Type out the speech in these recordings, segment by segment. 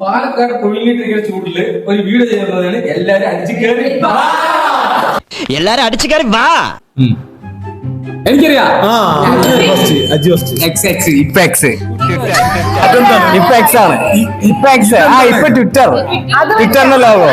പാലക്കാട് പുഴുങ്ങിയിട്ടിരിക്കുന്ന ചൂട്ടിൽ ഒരു വീട് ചെയ്യുന്നതാണ് എല്ലാരും അടിച്ചു കയറി വാ. എല്ലാരും അടിച്ചു കയറി വാ ഉം. എനിക്കറിയാം ഇപ്പൊ എക്സ് ഇപ്പൊ എക്സ് ആണ്. ഇപ്പൊ എക്സ് ആ ഇപ്പൊ ട്വിറ്റർ ട്വിറ്ററിന്റെ ലോഗോ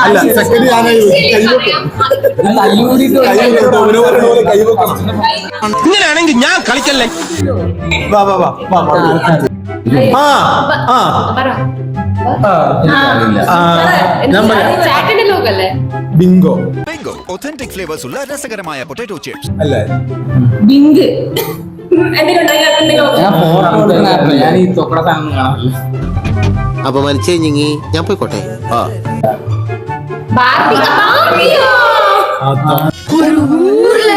അല്ല സെക്കൻഡ് ഞാനായി. ഇങ്ങനെയാണെങ്കിൽ ഞാൻ കളിക്കല്ലേ? വാ വാ വാ. വാ വാ. ആ ആ. ആ, ഞാൻ പറയാം ചാറ്റിന്റെ ലോകല്ലേ ബിങ്കോ ബിങ്കോ ഒത്തന്റിക് ഫ്ലേവേഴ്സ് ഉള്ള രസകരമായ പൊട്ടാറ്റോ ചിപ്സ് അല്ലേ ബിങ്ക് എന്തെങ്കിലും ഞാൻ ഫോൺ ഞാൻ ഈ തൊക്കട സാധനം കാണാറില്ല അപമാനിച്ചേ ഞങ്ങി ഞാൻ പോയിക്കോട്ടെ ആ ബാർബി ബാർബിയോ ஒரு ஊர்ல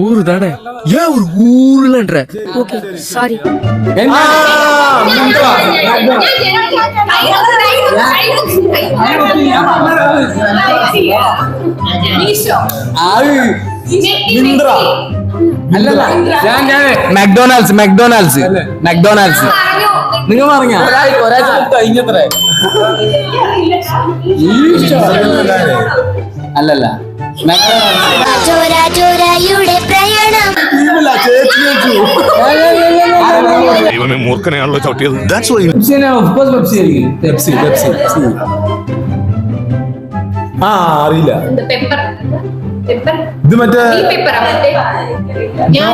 ஊரு தானே ஏன் ஒரு ஊர்லன்ற ஓகே சாரி ആ, ബിങ്കോ. മിന്ത്ര. അല്ലല്ല ഞാൻ ഞാൻ മക്ഡൊണാൾഡ്സ് മക്ഡൊണാൾഡ്സ് മക്ഡൊണാൾഡ്സ് നിങ്ങൾ പറഞ്ഞ ഒരാഴ്ച കഴിഞ്ഞത്രേ അല്ലല്ല. ചോര ചോരയുടെ പ്രയാണം ചേച്ചി. ദൈവമേ മൂർഖനെയാണല്ലോ ചവിട്ടിയത്. ദാറ്റ്സ് വൈ പെപ്സി പെപ്സി ആയിരിക്കും. പെപ്സി പെപ്സി ആ അറിയില്ല. പെപ്പർ പെപ്പർ ഇത് മറ്റേ ഈ പെപ്പർ ഞാൻ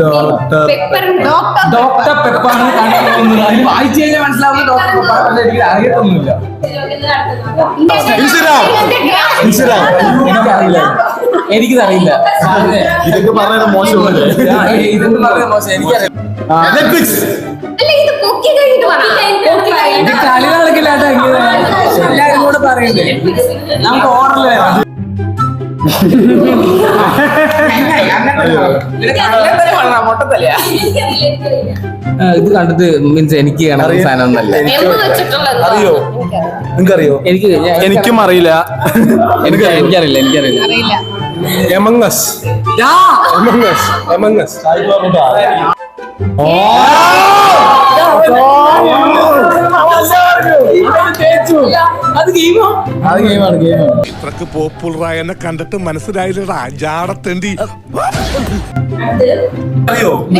ഡോക്ടർ പെപ്പർ ഡോക്ടർ വായിച്ചു കഴിഞ്ഞാൽ മനസ്സിലാവുന്ന എനിക്ക് അറിയത്തൊന്നുമില്ല. ഇൻസ്റ്റാഗ്രാം. ഇൻസ്റ്റാഗ്രാം. എനിക്കറിയില്ല. എനിക്കിതറിയില്ല. ഇതൊക്കെ പറഞ്ഞത് മോശമല്ലേ? ഇതൊക്കെ പറഞ്ഞ മോശം. എനിക്കറിയാം നെറ്റ്ഫ്ലിക്സ് ഇത് കളി നടക്കില്ലാത്ത എല്ലാരും കൂടെ പറയണ്ടേ നമുക്ക് ഓർഡറിൽ ഇത് കണ്ടിട്ട് മീൻസ് എനിക്ക് കാണാൻ സാധനം ഒന്നല്ല അറിയോ നിനക്കറിയോ എനിക്ക് എനിക്കും അറിയില്ല എനിക്ക് എനിക്കറിയില്ല എനിക്കറിയില്ല എമങ്ങസ് എമങ്ങസ് എമങ്ങസ് എമംഗസ് അത് ഗെയിമോ അത് ഗെയിമാണ് ഗെയിമാണ് ഇത്രക്ക് പോപ്പുലറായ എന്നെ കണ്ടിട്ട് മനസ്സിലായില്ലടാ. ജാടത്തേണ്ടി.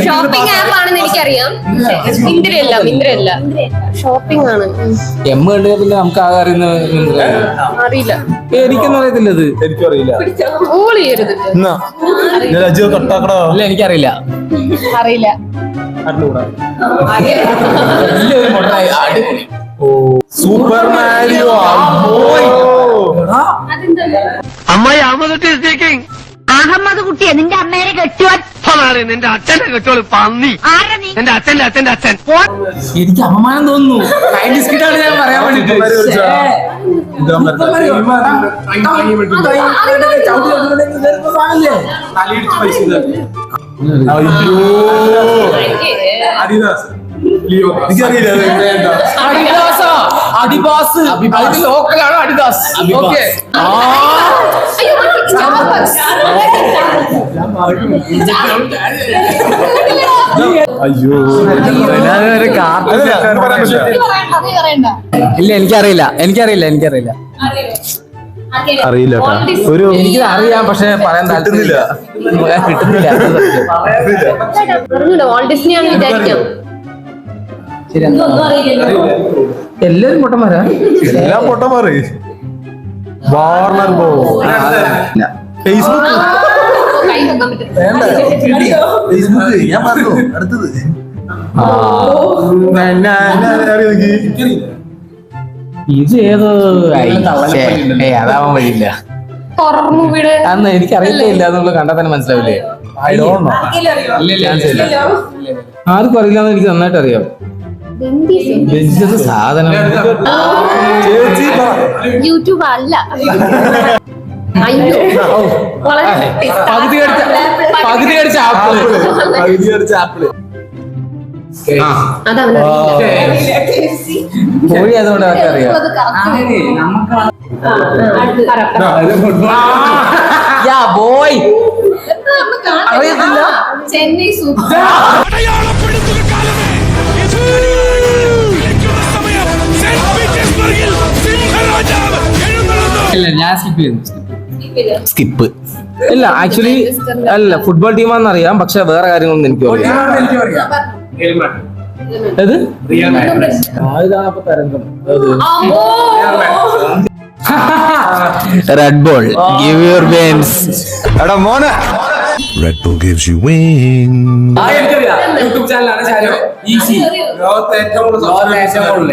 ഷോപ്പിംഗ് ആപ്പ് ആണെന്ന് എനിക്കറിയാം. ഷോപ്പിംഗ് ആണ്. എം പിന്നെ നമുക്ക് ആകെ അറിയുന്ന മിന്ത്രയാണ്. അറിയില്ല. എനിക്കൊന്നും അറിയത്തില്ല ഇത്. എനിക്കും അറിയില്ല അജീവ് ഇല്ല എനിക്കറിയില്ല. അറിയില്ല. വലിയ ഒരു മൊട്ട- അടി- സൂപ്പർ മാരിയോ അമ്മായി. അഹമ്മദ് സ്പീക്കിംഗ് അഹമ്മദ് കുട്ടിയെ നിന്റെ അമ്മേനെ കെട്ടുവാൻ നിന്റെ അച്ഛനെ കെട്ടോളൂ പന്നി. ആരാ നീ? എന്റെ അച്ഛന്റെ അച്ഛന്റെ അച്ഛൻ. എനിക്ക് അപമാനം തോന്നുന്നു. ഞാൻ പറയാൻ വേണ്ടിട്ട് അടിദാസ്. അടിദാസ്. ലോക്കലാണ് അടിദാസ്? ഓക്കെ ആ. അയ്യോ. ഇല്ല എനിക്കറിയില്ല എനിക്കറിയില്ല എനിക്കറിയില്ല. അറിയില്ല ഒരു എനിക്ക് അറിയാം പക്ഷെ പറയാൻ. താല്പര്യമില്ല. എല്ലാരും പൊട്ടന്മാരാ? എല്ലാം പൊട്ട മാറി വാർണർ ബോ. ഫേസ്ബുക്ക് വെക്കാൻ ഫേസ്ബുക്ക് ഞാൻ പറഞ്ഞു അടുത്തത്. ഇത് ഏത്? അതാവാൻ വഴിയില്ല. അന്ന് എനിക്ക് അറിയില്ല എന്നുള്ള കണ്ടാൽ തന്നെ മനസ്സിലാവില്ലേ? ആർക്കും അറിയില്ലെന്ന് എനിക്ക് നന്നായിട്ട് അറിയാം. സാധനം യൂട്യൂബ് അല്ല അയ്യോ വളരെ പകുതി അടിച്ച പകുതി അടിച്ച ആപ്പിൾ പകുതി അടിച്ച ആപ്പിൾ അതവനെ കോഴി അതുകൊണ്ട് അവർക്ക് അറിയാം യാ ബോയ് അറിയത്തില്ല ചെന്നൈ സൂപ്പർ ഞാൻ സ്കിപ്പ് ചെയ്തു? സ്കിപ്പ് ഇല്ല ആക്ച്വലി അല്ല ഫുട്ബോൾ ടീമാണെന്ന് അറിയാം പക്ഷെ വേറെ കാര്യങ്ങളൊന്നും എനിക്ക് അറിയാം ഏത്? Red Bull give your veins എടാ മോനെ. Red Bull gives you wings. ആ എനിക്കറിയാം. യൂട്യൂബ് ചാനലാണ് ഷാരോ ഈസി ലോകത്തെ ഏറ്റവും കൂടുതൽ ലോകത്തെ ഏറ്റവും കൂടുതൽ.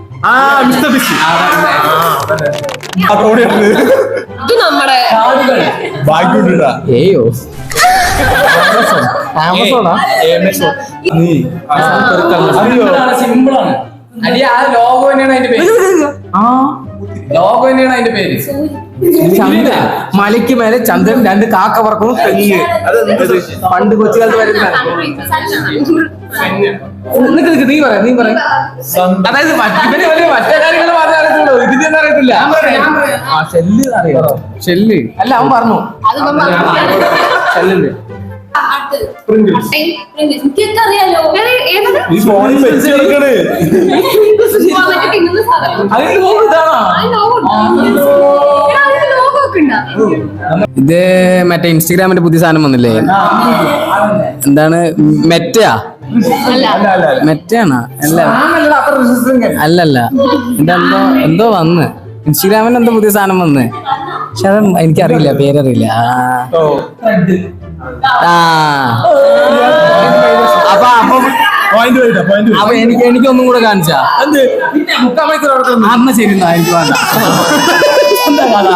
ആ മിസ്റ്റർ ബിസി. ഇത് നമ്മുടെ ബാക്കിട്ടാ ഏയോ. ആമസോണാ സിമ്പിൾ ആണ് അടി ആ ലോഗോ തന്നെയാണ് അതിന്റെ പേര്. ആ. ലോഗോ തന്നെയാണ് അതിന്റെ പേര്. ചന്ദ്രൻ മലയ്ക്ക് മേലെ ചന്ദ്രൻ രണ്ട് കാക്ക പറക്കുന്നു തെങ്ങ് പണ്ട് കൊച്ചുകാലത്ത് വരുന്ന നിക്ക് നിക്ക് നീ പറയാം നീ പറയാം അതായത് മറ്റ് ഇവന് വലിയ മറ്റേ കാര്യങ്ങൾ മാത്രമേ അറിയത്തുള്ളൂ. ഇതിന്റെ അറിയത്തില്ല. ആ ഷെല്ല് അറിയാം ഷെല്ല്? അല്ല അവൻ പറഞ്ഞു. ഷെല്ലുണ്ട്? ഇത് മറ്റേ ഇൻസ്റ്റഗ്രാമിന്റെ പുതിയ സാധനം വന്നില്ലേ? എന്താണ്? മെറ്റയാ? മെറ്റയാണോ അല്ല. അല്ലല്ല. എന്തോ എന്തോ വന്ന്. ഇൻസ്റ്റഗ്രാമിൽ എന്തോ പുതിയ സാധനം വന്ന്. പക്ഷെ അത് എനിക്കറിയില്ല പേരറിയില്ല. അപ്പൊ എനിക്ക് എനിക്ക് ഒന്നും കൂടെ കാണിച്ചാ. അമ്മ ശരി എന്നാ എനിക്ക് വേണ്ട. എന്താ കഥ?